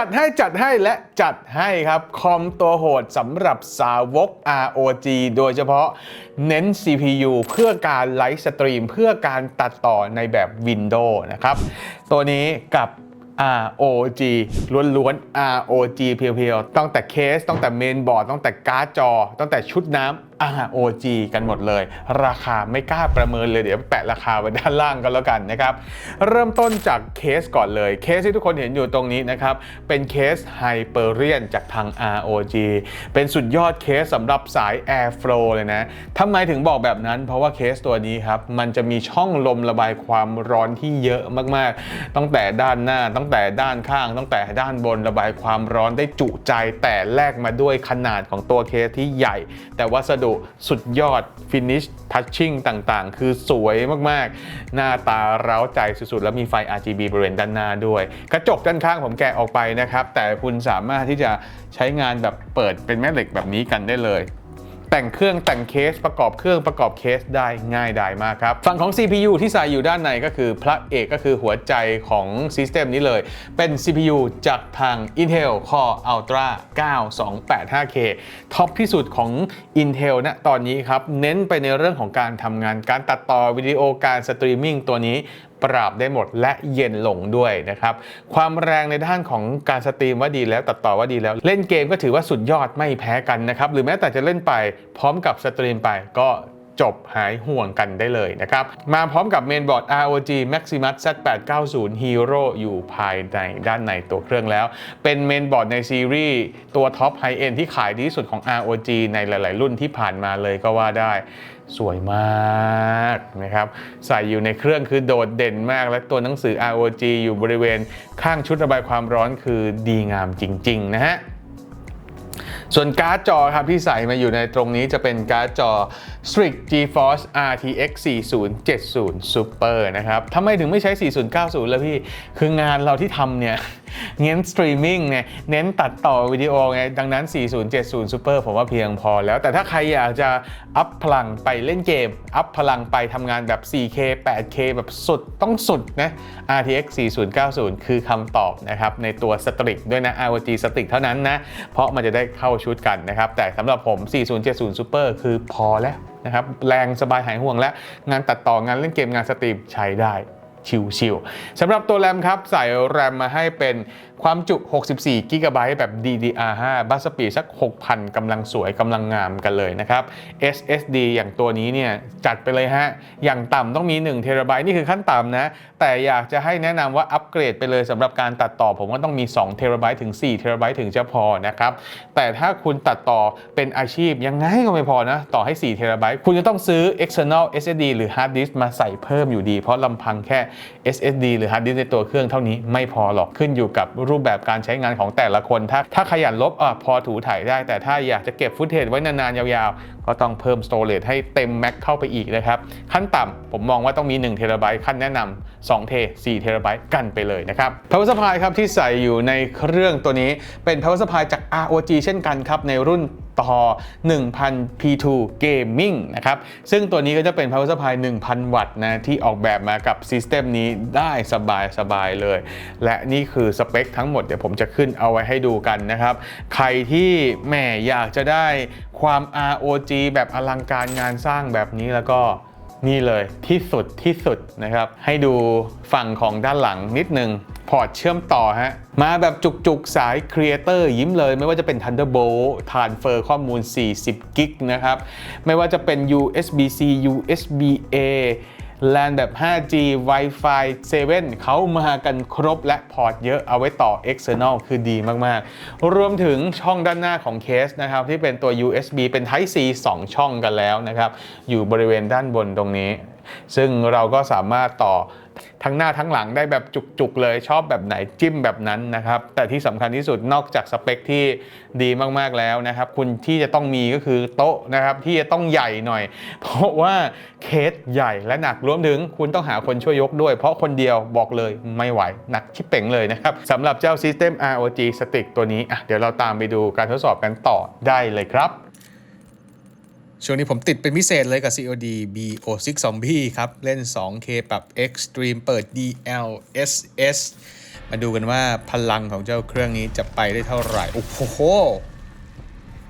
จัดให้จัดให้และจัดให้ครับคอมตัวโหดสำหรับสาวก ROG โดยเฉพาะเน้น CPU เพื่อการไลฟ์สตรีม เพื่อการตัดต่อในแบบ Windows นะครับ ตัวนี้กับ ROG ล้วนๆ ROG เพียวๆตั้งแต่เคสตั้งแต่เมนบอร์ดตั้งแต่การ์ดจอตั้งแต่ชุดน้ำ ROG กันหมดเลย ราคาไม่กล้าประเมินเลยเดี๋ยวแปะราคาไว้ด้านล่างกันแล้วกันนะครับ เริ่มต้นจากเคสก่อนเลย เคสที่ทุกคนเห็นอยู่ตรงนี้นะครับ เป็นเคส Hyperion จากทาง ROG เป็นสุดยอดเคสสำหรับสาย Airflow เลยนะทำไมถึงบอกแบบนั้น เพราะว่าเคสตัวนี้ครับ มันจะมีช่องลมระบายความร้อนที่เยอะมากๆ ตั้งแต่ด้านหน้า ตั้งแต่ด้านข้าง ตั้งแต่ด้านบนระบายความร้อนได้จุใจ แต่แลกมาด้วยขนาดของตัวเคสที่ใหญ่ แต่วัสดุสุดยอดฟินิชทัชชิ่งต่างๆ คือสวยมากๆ หน้าตาเร้าใจสุดๆ แล้วมีไฟ RGB บริเวณด้านหน้าด้วย กระจกด้านข้างผมแกะออกไปนะครับ แต่คุณสามารถที่จะใช้งานแบบเปิดเป็นแม่เหล็กแบบนี้กันได้เลย แต่งเครื่องแต่งเคสประกอบเครื่องประกอบเคสได้ง่ายดายมากครับ ฝั่งของ CPU ที่ใส่อยู่ด้านในก็คือพระเอกก็คือหัวใจของซิสเต็มนี้เลย เป็น CPU จากทาง Intel Core Ultra 9285K ท็อปที่สุดของ Intel ณตอนนี้ครับ เน้นไปในเรื่องของการทำงานการตัดต่อวิดีโอการสตรีมมิ่งตัวนี้ ปราบได้หมดและเย็นลงด้วยนะครับ ความแรงในด้านของการสตรีมว่าดีแล้วตัดต่อว่าดีแล้ว เล่นเกมก็ถือว่าสุดยอดไม่แพ้กันนะครับ หรือแม้แต่จะเล่นไปพร้อมกับสตรีมไปก็จบหายห่วงกันได้เลยนะครับ มาพร้อมกับเมนบอร์ด ROG Maximus Z890 Hero อยู่ภายในด้านในตัวเครื่องแล้ว เป็นเมนบอร์ดในซีรีส์ตัวท็อปไฮเอ็นที่ขายดีที่สุดของ ROG ในหลาย ๆ รุ่นที่ผ่านมาเลยก็ว่าได้ สวยมากนะครับใส่อยู่ในเครื่องคือโดดเด่นมาก และตัวหนังสือ ROG อยู่บริเวณข้างชุดระบายความร้อนคือดีงามจริง ๆ นะฮะส่วนการ์ดจอครับที่ใส่มาอยู่ในตรงนี้จะเป็นการ์ดจอ Strix GeForce RTX 4070 Super นะครับทำไมถึงไม่ใช้ 4090 แล้วพี่ คืองานเราที่ทำเนี่ย เน้นสตรีมมิ่งเนี่ย เน้นตัดต่อวิดีโอไง ดังนั้น 4070 Super ผมว่าเพียงพอแล้ว แต่ถ้าใครอยากจะอัพพลังไปเล่นเกม อัพพลังไปทำงานแบบ 4K 8K แบบสุดต้องสุดนะ RTX 4090 คือคำตอบนะครับในตัว Strix ด้วยนะ ROG Strix เท่านั้นนะ เพราะมันจะได้เข้าชุดกันนะครับ แต่สำหรับผม 4070 Super คือพอแล้วนะครับแรงสบายหายห่วงและงานตัดต่องานเล่นเกมงานสตรีมใช้ได้ ชิวๆสำหรับตัวแรมครับใส่แรมมาให้เป็นความจุ 64 g b แบบ DDR5 บัสปีดสัก 6,000กำลังสวยกำลังงามกันเลยนะครับ SSD อย่างตัวนี้เนี่ยจัดไปเลยฮะ อย่างต่ำต้องมี1 t b นี่คือขั้นต่ำนะ แต่อยากจะให้แนะนำว่าอัปเกรดไปเลยสำหรับการตัดต่อผมว่าต้องมี2 t b ถึง4 t b ถึงจะพอนะครับ แต่ถ้าคุณตัดต่อเป็นอาชีพยังไงก็ไม่พอนะ ต่อให้4 t b คุณจะต้องซื้อ external SSD หรือ hard disk มาใส่เพิ่มอยู่ดี เพราะลำพังแค่ SSD หรือ hard disk ในตัวเครื่องเท่านี้ไม่พอหรอกขึ้นอยู่กับรูปแบบการใช้งานของแต่ละคน ถ้าถ้าขยันลบอะพอถูถ่ายได้ แต่ถ้าอยากจะเก็บฟุตเทจไว้นานๆ ยาวๆ ก็ต้องเพิ่ม storage ให้เต็มแม็กเข้าไปอีกนะครับ ขั้นต่ำผมมองว่าต้องมี1เทราไบต์ขั้นแนะนำ2เท4เทราไบต์กันไปเลยนะครับ power supply ครับที่ใส่อยู่ในเครื่องตัวนี้เป็น power supply จาก ROG เช่นกันครับในรุ่นต่อ 1000 P2 Gaming นะครับ ซึ่งตัวนี้ก็จะเป็น power supply 1000 วัตต์นะ ที่ออกแบบมากับ System นี้ได้สบายสบายเลย และนี่คือสเปคทั้งหมด เดี๋ยวผมจะขึ้นเอาไว้ให้ดูกันนะครับ ใครที่แหม่อยากจะได้ความ ROG แบบอลังการงานสร้างแบบนี้แล้วก็นี่เลยที่สุดที่สุดนะครับ ให้ดูฝั่งของด้านหลังนิดนึง พอร์ตเชื่อมต่อฮะ มาแบบจุกๆ สาย Creator ยิ้มเลย ไม่ว่าจะเป็น Thunderbolt ทานเฟอร์ข้อมูล 40 กิกนะครับ ไม่ว่าจะเป็น USB-C USB-A LAN แบบ 5G Wi-Fi 7 เขามากันครบและพอร์ตเยอะเอาไว้ต่อ external คือดีมาก ๆ รวมถึงช่องด้านหน้าของเคสนะครับ ที่เป็นตัว USB เป็น Type C 2 ช่องกันแล้วนะครับ อยู่บริเวณด้านบนตรงนี้ ซึ่งเราก็สามารถต่อ ทั้งหน้าทั้งหลังได้แบบจุกๆเลยชอบแบบไหนจิ้มแบบนั้นนะครับ แต่ที่สำคัญที่สุดนอกจากสเปคที่ดีมากๆแล้วนะครับ คุณที่จะต้องมีก็คือโต๊ะนะครับที่จะต้องใหญ่หน่อย เพราะว่าเคสใหญ่และหนักรวมถึงคุณต้องหาคนช่วยยกด้วย เพราะคนเดียวบอกเลยไม่ไหวหนักชิบเป่งเลยนะครับสำหรับเจ้า System ROG Stick ตัวนี้อะเดี๋ยวเราตามไปดูการทดสอบกันต่อได้เลยครับ ช่วงนี้ผมติดเป็นพิเศษเลยกับ COD BO6 Zombie ครับ เล่น 2K ปรับ Extreme เปิด DLSS มาดูกันว่าพลังของเจ้าเครื่องนี้จะไปได้เท่าไหร่ โอ้โห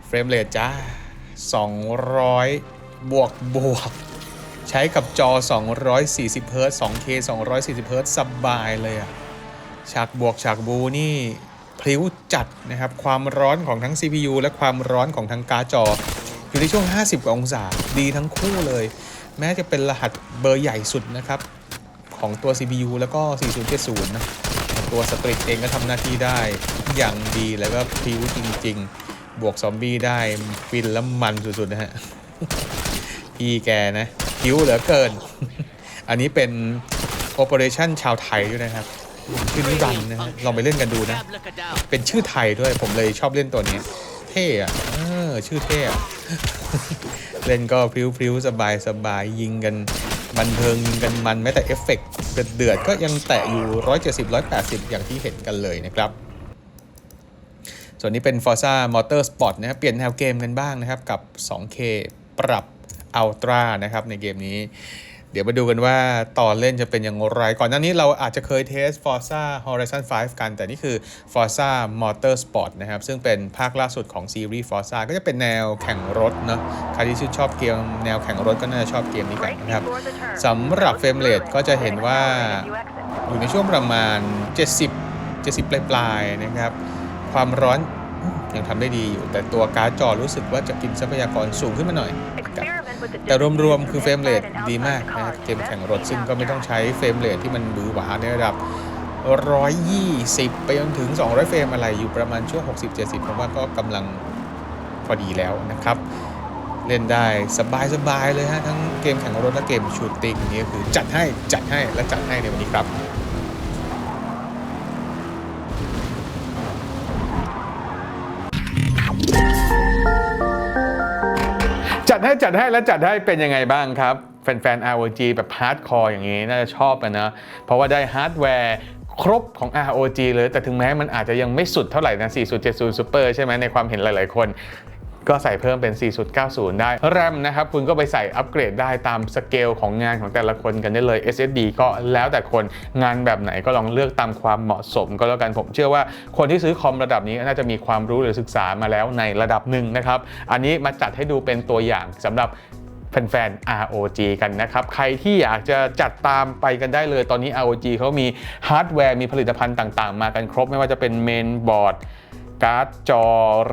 เฟรมเรทจ้า 200 บวกบวก ใช้กับจอ 240เฮิร์ตซ์ 2K 240เฮิร์ตซ์สบายเลยอะฉากบวกฉากบูนี่พลิ้วจัดนะครับ ความร้อนของทั้ง CPU และความร้อนของทั้งการ์ดจอ อยู่ในช่วง 50 กว่าองศา ดีทั้งคู่เลย แม้จะเป็นรหัสเบอร์ใหญ่สุดนะครับ ของตัว CPU แล้วก็ 4070 นะ ตัวสตริกเองก็ทำหน้าที่ได้อย่างดีแล้วก็พิ้วจริง ๆ บวกซอมบี้ได้ฟินแล้วมันสุดๆนะฮะ พี่แกนะพริ้วเหลือเกิน อันนี้เป็นโอเปอเรชั่นชาวไทยด้วยนะครับชื่อนิรันดร์นะฮะลองไปเล่นกันดูนะ เป็นชื่อไทยด้วยผมเลยชอบเล่นตัวนี้ เท่อะเออชื่อเท่อะเล่นก็พริ้วๆ สบายสบายๆยิงกันบันเทิงยิงกันมันแม้แต่เอฟเฟกต์เดือดก็ยังแตะอยู่ 170 180 อย่างที่เห็นกันเลยนะครับส่วนนี้เป็น Forza Motorsport นะครับ เปลี่ยนแนวเกมกันบ้างนะครับ กับ 2K ปรับ Ultra นะครับ ในเกมนี้ เดี๋ยวมาดูกันว่าตอนเล่นจะเป็นอย่างไร ก่อนหน้านี้เราอาจจะเคยเทส Forza Horizon 5 กัน แต่นี่คือ Forza Motorsport นะครับ ซึ่งเป็นภาคล่าสุดของซีรีส์ Forza ก็จะเป็นแนวแข่งรถเนาะ ใครที่ชื่นชอบเกมแนวแข่งรถก็น่าจะชอบเกมนี้กันนะครับสำหรับเฟรมเรทก็จะเห็นว่าอยู่ในช่วงประมาณ 70 70 ปลายๆนะครับ ความร้อนอืมยังทำได้ดีอยู่ แต่ตัวการ์ดจอรู้สึกว่าจะกินทรัพยากรสูงขึ้นมาหน่อยนะครับ แต่รวมๆ คือเฟรมเรทดีมากนะครับเกมแข่งรถซึ่งก็ไม่ต้องใช้เฟรมเรทที่มันบือหวาในระดับ 120 ไปจนถึง 200 เฟรมอะไรอยู่ประมาณช่วง 60-70 ผมว่าก็กำลังพอดีแล้วนะครับ เล่นได้สบายๆเลยฮะทั้งเกมแข่งรถและเกมชูตติ้งนี่ก็คือจัดให้จัดให้และจัดให้ในวันนี้ครับ จัดให้จัดให้และจัดให้เป็นยังไงบ้างครับ แฟนๆ ROG แบบฮาร์ดคอร์อย่างนี้น่าจะชอบนนะ เพราะว่าได้ฮาร์ดแวร์ครบของ ROG เลย แต่ถึงแม้มันอาจจะยังไม่สุดเท่าไหร่นะ 4070 Super ใช่ไหมในความเห็นหลายๆคน ก็ใส่เพิ่มเป็น 4.90 ได้ แรมนะครับคุณก็ไปใส่อัปเกรดได้ตามสเกลของงานของแต่ละคนกันได้เลย SSD ก็แล้วแต่คนงานแบบไหนก็ลองเลือกตามความเหมาะสมก็แล้วกันผมเชื่อว่าคนที่ซื้อคอมระดับนี้น่าจะมีความรู้หรือศึกษามาแล้วในระดับหนึ่งนะครับ อันนี้มาจัดให้ดูเป็นตัวอย่างสำหรับแฟนๆ ROG กันนะครับ ใครที่อยากจะจัดตามไปกันได้เลย ตอนนี้ ROG เขามีฮาร์ดแวร์มีผลิตภัณฑ์ต่างๆ มากันครบไม่ว่าจะเป็นเมนบอร์ด การ์ดจอ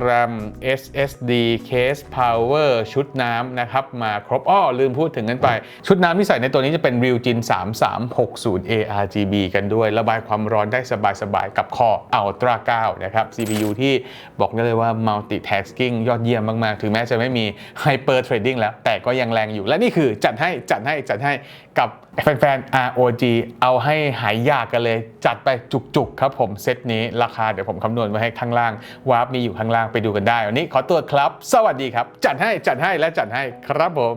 RAM SSD Case Power ชุดน้ำนะครับ มาครบอ้อลืมพูดถึงกันไป ชุดน้ำที่ใส่ในตัวนี้จะเป็น Realgen 3360 ARGB กันด้วย ระบายความร้อนได้สบายๆ กับคอ Ultra 9 นะครับ CPU ที่บอกได้เลยว่า multitasking ยอดเยี่ยมมากๆ ถึงแม้จะไม่มี Hyper Trading แล้ว แต่ก็ยังแรงอยู่ และนี่คือจัดให้จัดให้จัดให้กับแฟนๆ ROG เอาให้หายยากกันเลย จัดไปจุกๆ ครับผมเซตนี้ราคาเดี๋ยวผมคำนวณไว้ให้ข้างล่างวาร์ปมีอยู่ข้างล่างไปดูกันได้ วันนี้ขอตัวครับ สวัสดีครับ จัดให้จัดให้และจัดให้ครับผม